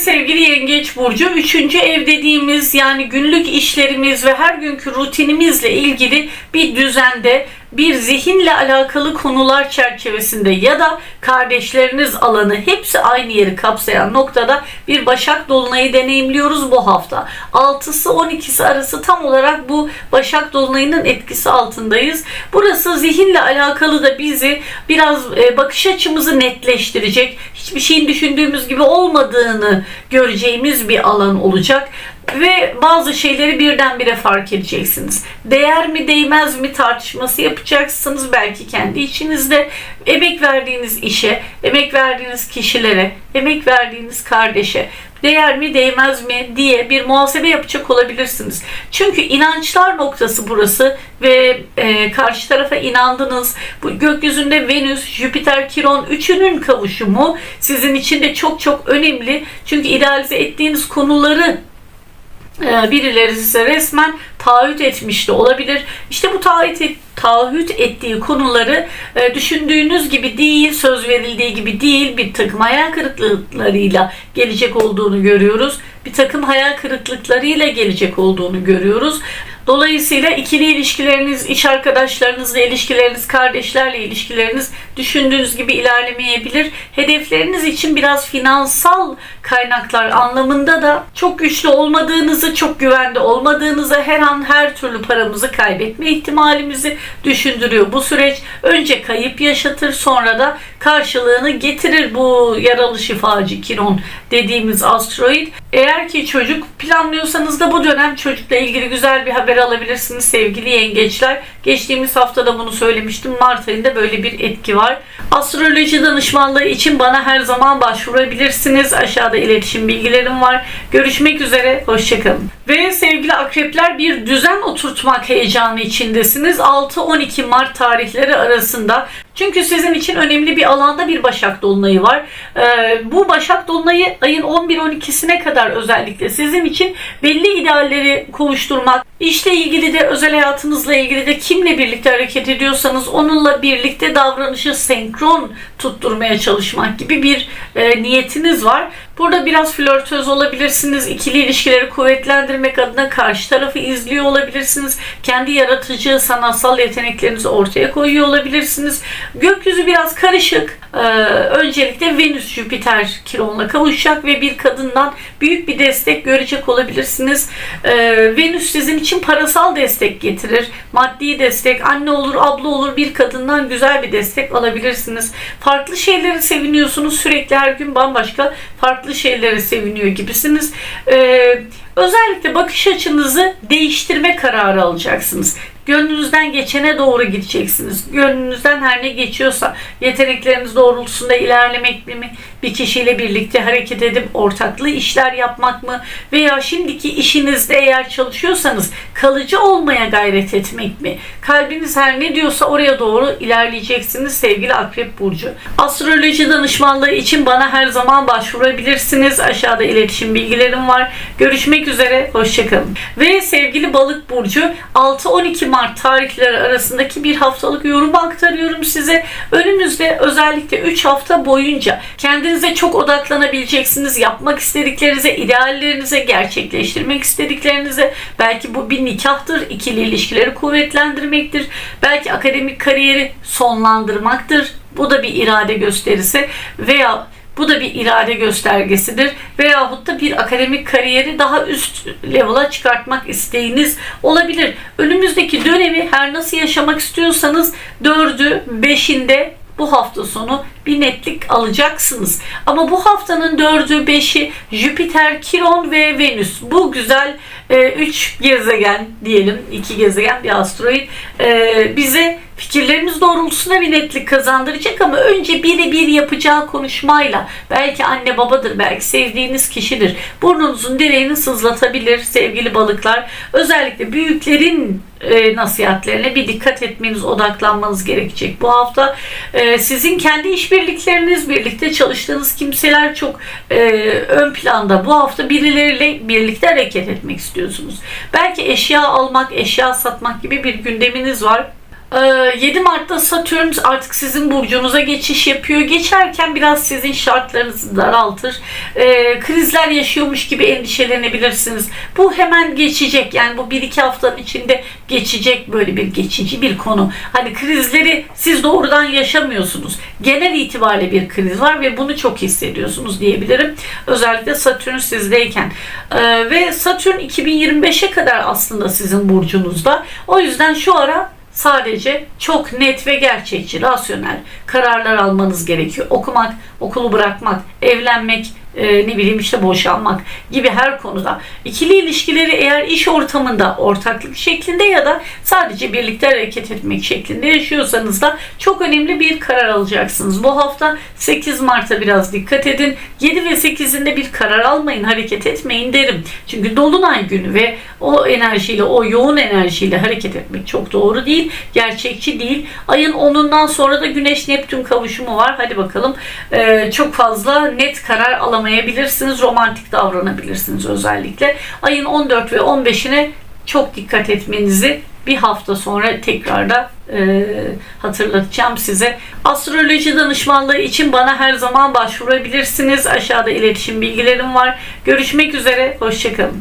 sevgili Yengeç Burcu 3. ev dediğimiz yani günlük işlerimiz ve her günkü rutinimizle ilgili bir düzende bir zihinle alakalı konular çerçevesinde ya da kardeşleriniz alanı hepsi aynı yeri kapsayan noktada bir Başak Dolunay'ı deneyimliyoruz bu hafta. 6'sı 12'si arası tam olarak bu Başak Dolunay'ının etkisi altındayız. Burası zihinle alakalı da bizi biraz e, bakış açımızı netleştirecek, hiçbir şeyin düşündüğümüz gibi olmadığını göreceğimiz bir alan olacak ve bazı şeyleri birdenbire fark edeceksiniz. Değer mi değmez mi tartışması yapacaksınız belki kendi içinizde. Emek verdiğiniz işe, emek verdiğiniz kişilere, emek verdiğiniz kardeşe değer mi değmez mi diye bir muhasebe yapacak olabilirsiniz. Çünkü inançlar noktası burası ve e, karşı tarafa inandınız. Bu gökyüzünde Venüs, Jüpiter, Kiron üçünün kavuşumu sizin için de çok çok önemli. Çünkü idealize ettiğiniz konuları birileri size resmen taahhüt etmiş de olabilir. İşte bu taahhüt, et, taahhüt ettiği konuları e, düşündüğünüz gibi değil, söz verildiği gibi değil bir takım hayal kırıklıklarıyla gelecek olduğunu görüyoruz. Bir takım hayal kırıklıklarıyla gelecek olduğunu görüyoruz. Dolayısıyla ikili ilişkileriniz, iş arkadaşlarınızla ilişkileriniz, kardeşlerle ilişkileriniz düşündüğünüz gibi ilerlemeyebilir. Hedefleriniz için biraz finansal kaynaklar anlamında da çok güçlü olmadığınızı, çok güvende olmadığınızı, her an her türlü paramızı kaybetme ihtimalimizi düşündürüyor. Bu süreç önce kayıp yaşatır, sonra da karşılığını getirir bu yaralı şifacı Kiron dediğimiz asteroid. Eğer ki çocuk planlıyorsanız da bu dönem çocukla ilgili güzel bir haber alabilirsiniz sevgili yengeçler. Geçtiğimiz haftada bunu söylemiştim. Mart ayında böyle bir etki var. Astroloji danışmanlığı için bana her zaman başvurabilirsiniz. Aşağıda iletişim bilgilerim var. Görüşmek üzere. Hoşçakalın. Ve sevgili akrepler bir düzen oturtmak heyecanı içindesiniz. 6-12 Mart tarihleri arasında çünkü sizin için önemli bir alanda bir Başak Dolunay'ı var. Ee, bu Başak Dolunay'ı ayın 11-12'sine kadar özellikle sizin için belli idealleri kovuşturmak, işle ilgili de özel hayatınızla ilgili de kimle birlikte hareket ediyorsanız onunla birlikte davranışı senkron tutturmaya çalışmak gibi bir e, niyetiniz var. Burada biraz flörtöz olabilirsiniz. İkili ilişkileri kuvvetlendirmek adına karşı tarafı izliyor olabilirsiniz. Kendi yaratıcı sanatsal yeteneklerinizi ortaya koyuyor olabilirsiniz. Gökyüzü biraz karışık. Ee, öncelikle Venüs Jüpiter Kiron'la kavuşacak ve bir kadından büyük bir destek görecek olabilirsiniz. Ee, Venüs sizin için parasal destek getirir. Maddi destek, anne olur, abla olur bir kadından güzel bir destek alabilirsiniz. Farklı şeyleri seviniyorsunuz. Sürekli her gün bambaşka farklı şeyleri seviniyor gibisiniz. Ee, özellikle bakış açınızı değiştirme kararı alacaksınız. Gönlünüzden geçene doğru gideceksiniz. Gönlünüzden her ne geçiyorsa yetenekleriniz doğrultusunda ilerlemek mi? Bir kişiyle birlikte hareket edip ortaklı işler yapmak mı? Veya şimdiki işinizde eğer çalışıyorsanız kalıcı olmaya gayret etmek mi? Kalbiniz her ne diyorsa oraya doğru ilerleyeceksiniz sevgili Akrep Burcu. Astroloji danışmanlığı için bana her zaman başvurabilirsiniz. Aşağıda iletişim bilgilerim var. Görüşmek üzere. Hoşçakalın. Ve sevgili Balık Burcu 6-12 Mart tarihleri arasındaki bir haftalık yorum aktarıyorum size. Önümüzde özellikle 3 hafta boyunca kendinize çok odaklanabileceksiniz. Yapmak istediklerinize, ideallerinize, gerçekleştirmek istediklerinize. Belki bu bir nikahtır, ikili ilişkileri kuvvetlendirmektir. Belki akademik kariyeri sonlandırmaktır. Bu da bir irade gösterisi veya bu da bir irade göstergesidir. Veyahut da bir akademik kariyeri daha üst level'a çıkartmak isteğiniz olabilir. Önümüzdeki dönemi her nasıl yaşamak istiyorsanız dördü, beşinde bu hafta sonu bir netlik alacaksınız. Ama bu haftanın dördü, beşi Jüpiter, Kiron ve Venüs. Bu güzel e, üç gezegen diyelim, iki gezegen bir asteroid e, bize fikirlerimiz doğrultusunda bir netlik kazandıracak ama önce biri bir yapacağı konuşmayla belki anne babadır, belki sevdiğiniz kişidir. Burnunuzun direğini sızlatabilir sevgili balıklar. Özellikle büyüklerin e, nasihatlerine bir dikkat etmeniz, odaklanmanız gerekecek. Bu hafta e, sizin kendi işbirlikleriniz, birlikte çalıştığınız kimseler çok e, ön planda. Bu hafta birileriyle birlikte hareket etmek istiyorsunuz. Belki eşya almak, eşya satmak gibi bir gündeminiz var. 7 Mart'ta Satürn artık sizin burcunuza geçiş yapıyor. Geçerken biraz sizin şartlarınızı daraltır. Ee, krizler yaşıyormuş gibi endişelenebilirsiniz. Bu hemen geçecek. Yani bu 1-2 haftanın içinde geçecek böyle bir geçici bir konu. Hani krizleri siz doğrudan yaşamıyorsunuz. Genel itibariyle bir kriz var ve bunu çok hissediyorsunuz diyebilirim. Özellikle Satürn sizdeyken. Ee, ve Satürn 2025'e kadar aslında sizin burcunuzda. O yüzden şu ara sadece çok net ve gerçekçi, rasyonel kararlar almanız gerekiyor. Okumak, okulu bırakmak, evlenmek, e, ne bileyim işte boşanmak gibi her konuda. İkili ilişkileri eğer iş ortamında ortaklık şeklinde ya da sadece birlikte hareket etmek şeklinde yaşıyorsanız da çok önemli bir karar alacaksınız. Bu hafta 8 Mart'a biraz dikkat edin. 7 ve 8'inde bir karar almayın, hareket etmeyin derim. Çünkü dolunay günü ve o enerjiyle, o yoğun enerjiyle hareket etmek çok doğru değil, gerçekçi değil. Ayın 10'undan sonra da Güneş Neptün kavuşumu var. Hadi bakalım Ee, çok fazla net karar alamayabilirsiniz, romantik davranabilirsiniz özellikle. Ayın 14 ve 15'ine çok dikkat etmenizi bir hafta sonra tekrar da e, hatırlatacağım size. Astroloji danışmanlığı için bana her zaman başvurabilirsiniz. Aşağıda iletişim bilgilerim var. Görüşmek üzere, hoşçakalın.